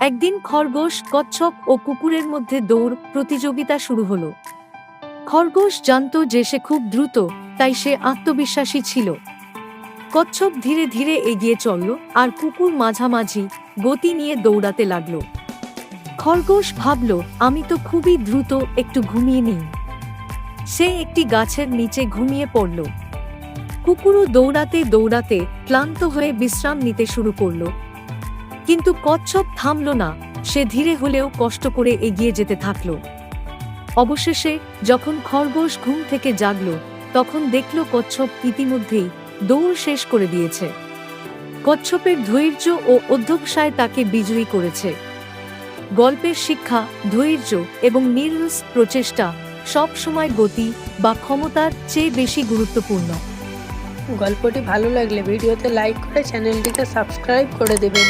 একদিন খরগোশ, কচ্ছপ ও কুকুরের মধ্যে দৌড় প্রতিযোগিতা শুরু হলো। খরগোশ জানত যে সে খুব দ্রুত, তাই সে আত্মবিশ্বাসী ছিল। কচ্ছপ ধীরে ধীরে এগিয়ে চলল আর কুকুর মাঝামাঝি গতি নিয়ে দৌড়াতে লাগল। খরগোশ ভাবল, আমি তো খুবই দ্রুত, একটু ঘুমিয়ে নিই। সে একটি গাছের নিচে ঘুমিয়ে পড়ল। কুকুরও দৌড়াতে দৌড়াতে ক্লান্ত হয়ে বিশ্রাম নিতে শুরু করল। কিন্তু কচ্ছপ থামল না। সে ধীরে হলেও কষ্ট করে এগিয়ে যেতে থাকল। অবশেষে যখন খরগোশ ঘুম থেকে জাগল, তখন দেখল কচ্ছপ ইতিমধ্যেই দৌড় শেষ করে দিয়েছে। কচ্ছপের ধৈর্য ও অধ্যবসায় তাকে বিজয়ী করেছে। গল্পের শিক্ষা, ধৈর্য এবং নির্লস প্রচেষ্টা সব সময় গতি বা ক্ষমতার চেয়ে বেশি গুরুত্বপূর্ণ। গল্পটি ভালো লাগলে ভিডিওতে লাইক করে চ্যানেলটিকে সাবস্ক্রাইব করে দেবেন।